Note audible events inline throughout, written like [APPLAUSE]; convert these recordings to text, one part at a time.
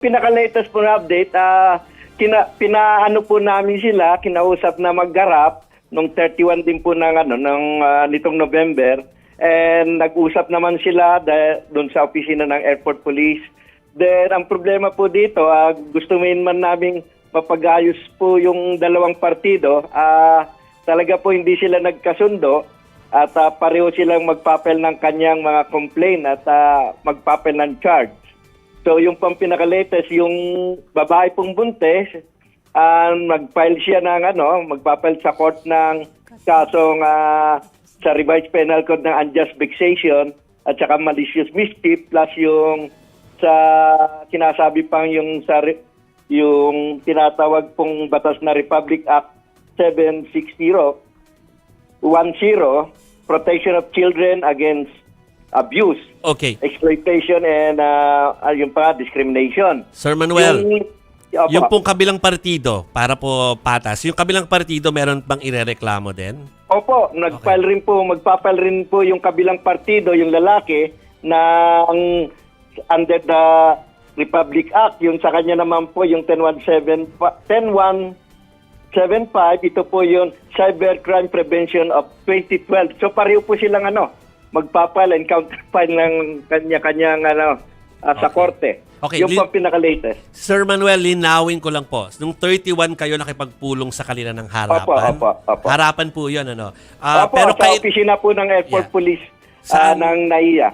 pinaka-latest po na update, ah, kina, pinaano po namin sila, kinausap na maggarap nung 31 din po ng ano ng ah, nitong November and nag-usap naman sila doon sa opisina ng Airport Police. Then ang problema po dito, ah, gusto man naming mapagayos po yung dalawang partido. Ah, talaga po hindi sila nagkasundo at ah, pareho silang magpapel ng kanyang mga complaint at ah, magpapel ng charge. So yung pang pinaka-latest, yung babae pong buntes, ah, mag-file siya ng ano, magpapile sa court ng kasong ah, sa revised penal code ng unjust vexation at saka malicious mischief plus yung sa sinasabi pang yung sa yung tinatawag pong batas na Republic Act 760 10 Protection of Children Against Abuse, Okay. Exploitation and uh, uh, yung pa discrimination. Sir Manuel, yung, Opo. yung pong kabilang partido, para po patas, yung kabilang partido meron bang irereklamo din? Opo, nag-file rin po, magpa-file rin po yung kabilang partido, yung lalaki, na ang under the Republic Act, yung sa kanya naman po yung 10175, 10175, ito po yung Cybercrime Prevention of 2012. So pareho po silang ano, magpa-file and counterfile ng kanya-kanyang ano, ah, sa Okay. korte. Okay, Yung li- po ang pinaka-latest. Sir Manuel, linawin ko lang po. Nung 31 kayo nakipagpulong sa kanila ng harapan. Opo, opo, opo. Harapan po yun, ano? Ah, Opo, pero, sa kay- opisina po ng Airport Yeah. Police ah, Saan? ng NAIA.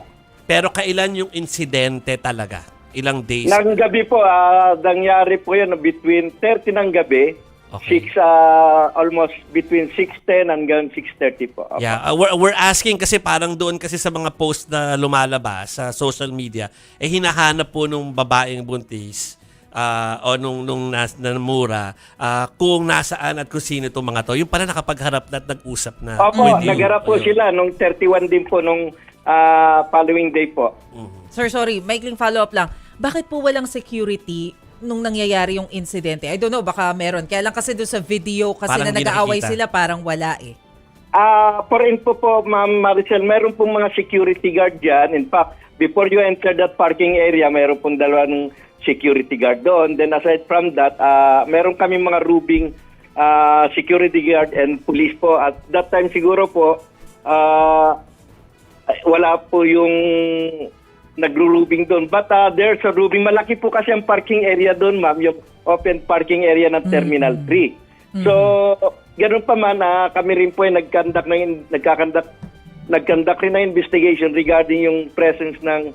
pero kailan yung insidente talaga? Ilang days? Nang gabi po, ah, nangyari po yun between 30 ng gabi, Okay. 6, ah, almost between 6.10 hanggang 6.30 po. Opo. Yeah, uh, we're, we're asking kasi parang doon kasi sa mga post na lumalabas sa social media, eh hinahanap po nung babaeng buntis ah, o nung, nung nas, namura ah, kung nasaan at kung sino itong mga to. Yung pala nakapagharap na at nag-usap na Opo, with you. nagarap po Ayun. sila nung 31 din po nung ah, following day po. Sir, sorry, maikling follow-up lang. Bakit po walang security nung nangyayari yung insidente? I don't know, baka meron. Kaya lang kasi doon sa video kasi Parang na di nag-aaway nakikita. sila, parang wala eh. Ah, for info po, Ma'am Maricel, meron pong mga security guard dyan. In fact, before you enter that parking area, meron pong dalawang security guard doon. Then aside from that, ah, meron kami mga rubing ah, security guard and police po. At that time siguro po, ah, ay, wala po yung nagro-rubing doon. But ah, there's a rubing. Malaki po kasi ang parking area doon, ma'am. Yung open parking area ng Terminal 3. So, ganun pa man, ah, kami rin po ay nagkandak ng, nagkakandak, nagkandak rin ng investigation regarding yung presence ng,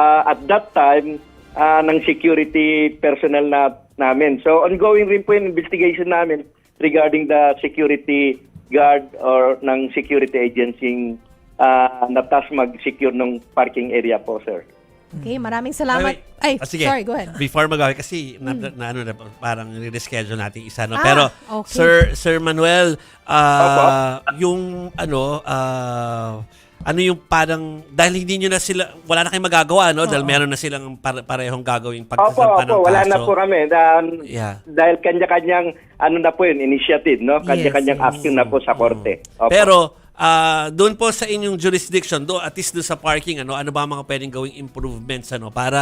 ah, at that time, ah, ng security personnel na, namin. So, ongoing rin po yung investigation namin regarding the security guard or ng security agency uh, na task mag-secure ng parking area po, sir. Okay, maraming salamat. Wait, wait. Ay, Ah, sige. sorry, go ahead. Before mag kasi na, na, ano na, parang reschedule natin isa. No? Ah, Pero, okay. Sir Sir Manuel, ah, yung ano, ah, ano yung parang, dahil hindi nyo na sila, wala na kayong magagawa, no? Dahil meron na silang par- parehong gagawing Opo, pagsasampa ng opo, wala kaso. na po kami. Dan, Yeah. Dahil kanya-kanyang, ano na po yun, initiative, no? Kanya-kanyang Yes, action na po sa korte. Opo. Pero, ah, doon po sa inyong jurisdiction, do at least doon sa parking, ano, ano ba mga pwedeng gawing improvements, ano, para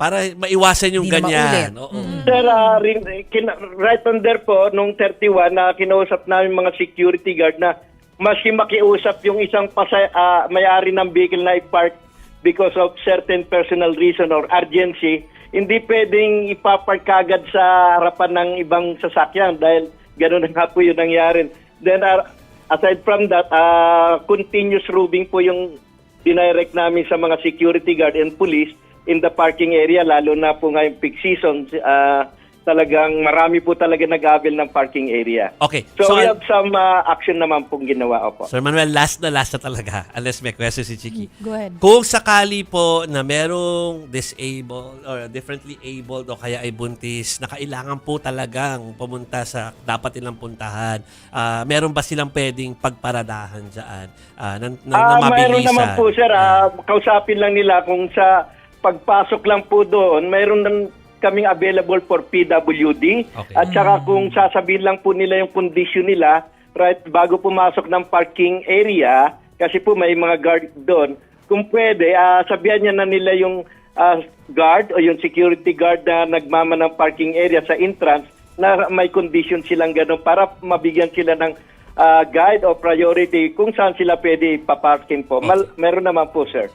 para maiwasan yung na ganyan. Oo. Sir, ah, rin, kin- right on there po, nung 31, na kinausap namin mga security guard na maski makiusap yung isang pasay, ah, may-ari ng vehicle na i-park because of certain personal reason or urgency, hindi pwedeng ipapark kagad sa harapan ng ibang sasakyan dahil gano'n na nga po yung nangyari. Then, ah, aside from that, ah, continuous roving po yung dinirect namin sa mga security guard and police in the parking area, lalo na po ngayong peak season, ah, talagang marami po talaga nag-abil ng parking area. Okay. So, So, we have some ah, action naman pong ginawa, opo. Sir Manuel, last na last na talaga. [LAUGHS] Unless may question si Chiki. Go ahead. Kung sakali po na merong disabled or differently abled o kaya ay buntis na kailangan po talagang pumunta sa dapat nilang puntahan, ah, meron ba silang pwedeng pagparadahan dyan ah, na, na, na Ah, mayroon mabilisan? naman po, sir. ah, kausapin lang nila kung sa pagpasok lang po doon, mayroon lang kaming available for PWD. Okay. At saka kung sasabihin lang po nila yung condition nila, right, bago pumasok ng parking area, kasi po may mga guard doon, kung pwede, ah, sabihan niya na nila yung ah, guard o yung security guard na nagmama ng parking area sa entrance na may condition silang ganun para mabigyan sila ng ah, guide o priority kung saan sila pwede ipaparking po. Mal- meron naman po, sir.